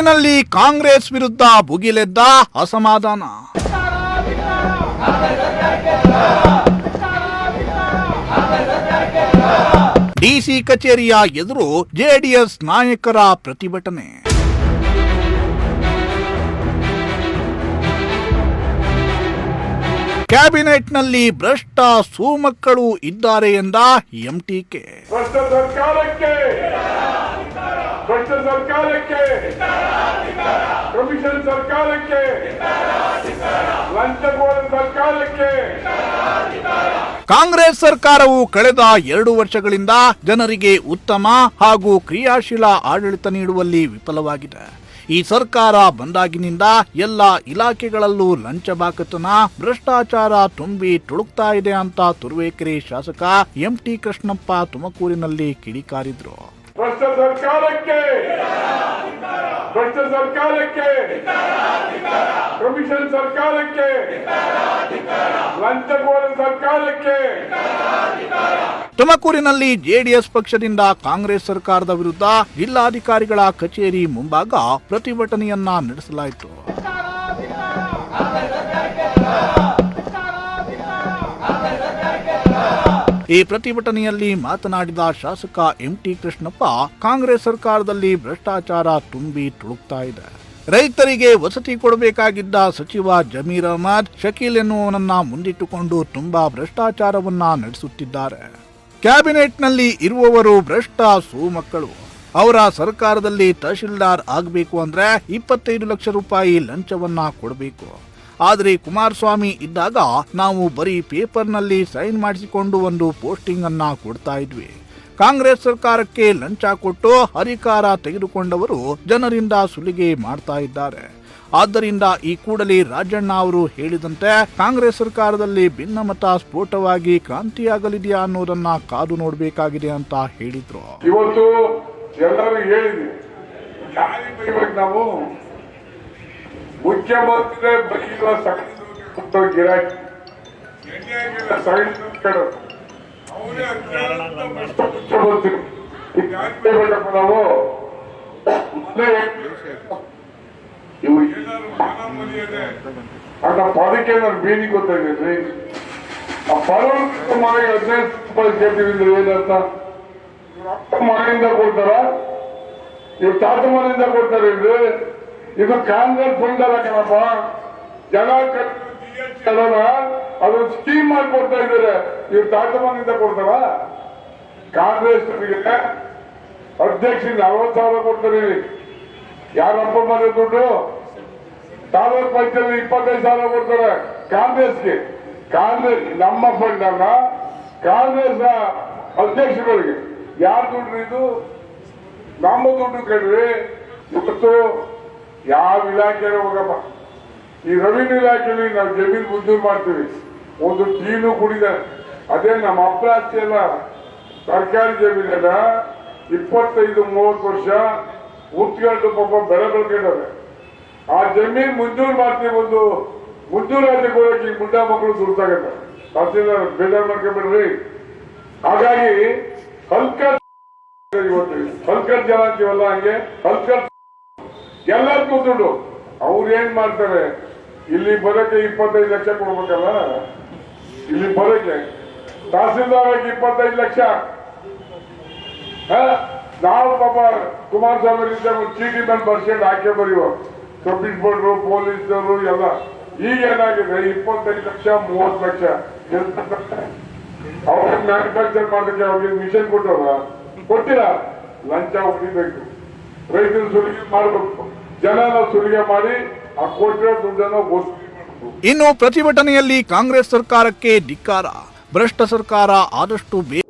ತುಮಕೂರಿನಲ್ಲಿ ಕಾಂಗ್ರೆಸ್ ವಿರುದ್ಧ ಭುಗಿಲೆದ್ದ ಅಸಮಾಧಾನ. ಡಿಸಿ ಕಚೇರಿಯ ಎದುರು ಜೆಡಿಎಸ್ ನಾಯಕರ ಪ್ರತಿಭಟನೆ. ಕ್ಯಾಬಿನೆಟ್ನಲ್ಲಿ ಭ್ರಷ್ಟ ಸೂಮಕ್ಕಳು ಇದ್ದಾರೆ ಎಂದ ಎಂಟಿಕೆ. ಭ್ರಷ್ಟ ಸರ್ಕಾರಕ್ಕೆ ಕಮಿಷನ್ ಸರ್ಕಾರಕ್ಕೆ ಲಂಚಗೋಳ ಸರ್ಕಾರಕ್ಕೆ ಕಾಂಗ್ರೆಸ್ ಸರ್ಕಾರವು ಕಳೆದ ಎರಡು ವರ್ಷಗಳಿಂದ ಜನರಿಗೆ ಉತ್ತಮ ಹಾಗೂ ಕ್ರಿಯಾಶೀಲ ಆಡಳಿತ ನೀಡುವಲ್ಲಿ ವಿಫಲವಾಗಿದೆ. ಈ ಸರ್ಕಾರ ಬಂದಾಗಿನಿಂದ ಎಲ್ಲ ಇಲಾಖೆಗಳಲ್ಲೂ ಲಂಚ ಬಾಕತನ, ಭ್ರಷ್ಟಾಚಾರ ತುಂಬಿ ತುಳುಕ್ತಾ ಇದೆ ಅಂತ ತುರುವೇಕೆರೆ ಶಾಸಕ ಎಂಟಿ ಕೃಷ್ಣಪ್ಪ ತುಮಕೂರಿನಲ್ಲಿ ಕಿಡಿಕಾರಿದ್ರು. ಭ್ರಷ್ಟ ಸರ್ಕಾರಕ್ಕೆ. ಭ್ರಷ್ಟ ಸರ್ಕಾರಕ್ಕೆ. ಕಮಿಷನ್ ಸರ್ಕಾರಕ್ಕೆ. ಲಂಚಗೋರ ಸರ್ಕಾರಕ್ಕೆ. ತುಮಕೂರಿನಲ್ಲಿ ಜೆಡಿಎಸ್ ಪಕ್ಷದಿಂದ ಕಾಂಗ್ರೆಸ್ ಸರ್ಕಾರದ ವಿರುದ್ಧ ಜಿಲ್ಲಾಧಿಕಾರಿಗಳ ಕಚೇರಿ ಮುಂಭಾಗ ಪ್ರತಿಭಟನೆಯನ್ನ ನಡೆಸಲಾಯಿತು. ಈ ಪ್ರತಿಭಟನೆಯಲ್ಲಿ ಮಾತನಾಡಿದ ಶಾಸಕ ಎಂಟಿ ಕೃಷ್ಣಪ್ಪ, ಕಾಂಗ್ರೆಸ್ ಸರ್ಕಾರದಲ್ಲಿ ಭ್ರಷ್ಟಾಚಾರ ತುಂಬಿ ತುಳುಕ್ತಾ ಇದೆ. ರೈತರಿಗೆ ವಸತಿ ಕೊಡಬೇಕಾಗಿದ್ದ ಸಚಿವ ಜಮೀರ್ ಅಹಮದ್, ಶಕೀಲ್ ಎನ್ನುವನನ್ನ ಮುಂದಿಟ್ಟುಕೊಂಡು ತುಂಬಾ ಭ್ರಷ್ಟಾಚಾರವನ್ನ ನಡೆಸುತ್ತಿದ್ದಾರೆ. ಕ್ಯಾಬಿನೆಟ್ನಲ್ಲಿ ಇರುವವರು ಭ್ರಷ್ಟ ಸೂಮಕ್ಕಳು. ಅವರ ಸರ್ಕಾರದಲ್ಲಿ ತಹಶೀಲ್ದಾರ್ ಆಗಬೇಕು ಅಂದ್ರೆ ಇಪ್ಪತ್ತೈದು ಲಕ್ಷ ರೂಪಾಯಿ ಲಂಚವನ್ನ ಕೊಡಬೇಕು. ಆದರೆ ಕುಮಾರಸ್ವಾಮಿ ಇದ್ದಾಗ ನಾವು ಬರೀ ಪೇಪರ್ನಲ್ಲಿ ಸೈನ್ ಮಾಡಿಸಿಕೊಂಡು ಒಂದು ಪೋಸ್ಟಿಂಗ್ ಅನ್ನ ಕೊಡ್ತಾ ಇದ್ವಿ. ಕಾಂಗ್ರೆಸ್ ಸರ್ಕಾರಕ್ಕೆ ಲಂಚ ಕೊಟ್ಟು ಅಧಿಕಾರ ತೆಗೆದುಕೊಂಡವರು ಜನರಿಂದ ಸುಲಿಗೆ ಮಾಡ್ತಾ ಇದ್ದಾರೆ. ಆದ್ದರಿಂದ ಈ ಕೂಡಲೇ ರಾಜಣ್ಣ ಅವರು ಹೇಳಿದಂತೆ ಕಾಂಗ್ರೆಸ್ ಸರ್ಕಾರದಲ್ಲಿ ಭಿನ್ನಮತ ಸ್ಫೋಟವಾಗಿ ಕ್ರಾಂತಿಯಾಗಲಿದೆಯಾ ಅನ್ನೋದನ್ನ ಕಾದು ನೋಡಬೇಕಾಗಿದೆ ಅಂತ ಹೇಳಿದ್ರು. ಇವತ್ತು ಎಲ್ಲರೂ ಹೇಳಿದ್ವಿ. ಮುಖ್ಯಮಂತ್ರಿ ಬೈಲ ಸಗಣಿ ಗಿರಾಕಿ. ಎಣ್ಣೆಗಿಲ್ಲ ಮುಖ್ಯಮಂತ್ರಿ. ಅಣ್ಣ ಪದಕ್ಕೆ ನಾನು ಬೀದಿ ಗೊತ್ತಾಗಿದ್ರಿ ಆ ಪರವರ್ತಿತ ಮನೆಗೆ ಹದಿನೈದು ರೂಪಾಯಿ ಅಂದ್ರೆ ಏನಂತ? ಅಪ್ಪ ಮನೆಯಿಂದ ಕೊಡ್ತಾರ? ಇವ್ರ ತಾತ ಮನೆಯಿಂದ ಕೊಡ್ತಾರೆ ಇದು ಕಾಂಗ್ರೆಸ್ ಅಲ್ಲ ಕಣಪ್ಪ. ಜನ ಕಟ್ಟೋಣ ಅದೊಂದು ಸ್ಕೀಮ್ ಮಾಡಿ ಕೊಡ್ತಾ ಇದ್ದಾರೆ. ಇವ್ರು ತಾತ ಮನೆಯಿಂದ ಕೊಡ್ತಾರ? ಕಾಂಗ್ರೆಸ್ ಅಧ್ಯಕ್ಷ ನಲವತ್ತು ಸಾವಿರ ಕೊಡ್ತಾರೆ. ಯಾರಪ್ಪ ಮನೆ ದುಡ್ಡು? ತಾಲೂಕ್ ಪಂಚಾಯತ್ ಇಪ್ಪತ್ತೈದು ಸಾವಿರ ಕೊಡ್ತಾರೆ ಕಾಂಗ್ರೆಸ್ಗೆ. ಕಾಂಗ್ರೆಸ್ ನಮ್ಮ ಫಂಡ್ ಅಲ್ಲ ಕಾಂಗ್ರೆಸ್ ಅಧ್ಯಕ್ಷಗಳಿಗೆ ಯಾರು ದುಡ್ಡು ಇದು? ನಮ್ಮ ದುಡ್ಡು ಕೇಳ್ರಿ ಇವತ್ತು ಯಾವ ಇಲಾಖೆನೂ ಹೋಗಪ್ಪ. ಈ ರೆವಿನ್ಯೂ ಇಲಾಖೆಯಲ್ಲಿ ನಾವು ಜಮೀನು ಮಂಜೂರು ಮಾಡ್ತೀವಿ. ಒಂದು ಟೀನು ಕುಡಿದಾರೆ ಅದೇ ನಮ್ಮ ಅಪ್ರಾಸ್ತಿ ಎಲ್ಲ ಸರ್ಕಾರಿ ಜಮೀನೆಲ್ಲ. ಇಪ್ಪತ್ತೈದು, ಮೂವತ್ತು ವರ್ಷ ಉತ್ಕೊಂಡು ಪಾಪ ಬೆಳೆ ಬೆಳ್ಕೊಂಡವೆ ಆ ಜಮೀನ್ ಮಂಜೂರು ಮಾಡ್ತೀವಿ ಒಂದು ಮಂಜೂರಾತಿ ಕೊಡೋಕೆ ಈ ಮುಂಡ ಮಕ್ಕಳು ದುಡ್ತಾಗತ್ತೆ ತಹಸೀಲ್ದಾರ್ ಬೇಜಾರು ಮಾಡ್ಕೊಂಡ್ಬಿಡ್ರಿ ಹಾಗಾಗಿ ಹಲ್ಕರ್ ಇವತ್ತು. ಹಲ್ಕರ್ ಜನ ಅಂತೀವಲ್ಲ ಹಂಗೆ. ಹಲ್ಕರ್ ಎಲ್ಲರಿಗೂ ದುಡ್ಡು. ಅವ್ರು ಏನ್ ಮಾಡ್ತಾರೆ? ಇಲ್ಲಿ ಬರೋಕೆ ಇಪ್ಪತ್ತೈದು ಲಕ್ಷ ಕೊಡ್ಬೇಕಲ್ಲ? ಇಲ್ಲಿ ಬರೋಕೆ. ತಹಸೀಲ್ದಾರ್ ಇಪ್ಪತ್ತೈದು ಲಕ್ಷ? ನಾವು ಪಾಪ ಕುಮಾರಸ್ವಾಮಿ ಒಂದು ಚೀಟಿ ಮೇಲೆ ಬರ್ಸ್ಕೊಂಡು ಹಾಕಿ ಬರೆಯುವ ಇನ್ಸ್ಪೆಕ್ಟರ್ ಪೊಲೀಸರು ಎಲ್ಲ. ಈಗ ಏನಾಗಿದೆ? ಇಪ್ಪತ್ತೈದು ಲಕ್ಷ, ಮೂವತ್ತು ಲಕ್ಷ. ಅವ್ರಿಗೆ ಮ್ಯಾನುಫ್ಯಾಕ್ಚರ್ ಮಾಡೋಕ್ಕೆ ಅವ್ರಿಗೆ ಮಿಷನ್ ಕೊಟ್ಟವ ಕೊಟ್ಟಿಲ್ಲ. ಲಂಚ ಹೊಡಿಬೇಕು. ರೈತರು ಸುಲಿಗೆ ಮಾಡಬೇಕು. ಜನನ ಸುಲಿಗೆ ಮಾಡಿ ಆ ದುಡ್ಡನ್ನು ಇನ್ನು ಪ್ರತಿಭಟನೆಯಲ್ಲಿ ಕಾಂಗ್ರೆಸ್ ಸರ್ಕಾರಕ್ಕೆ ಧಿಕ್ಕಾರ. ಭ್ರಷ್ಟ ಸರ್ಕಾರ ಆದಷ್ಟು ಬೇಗ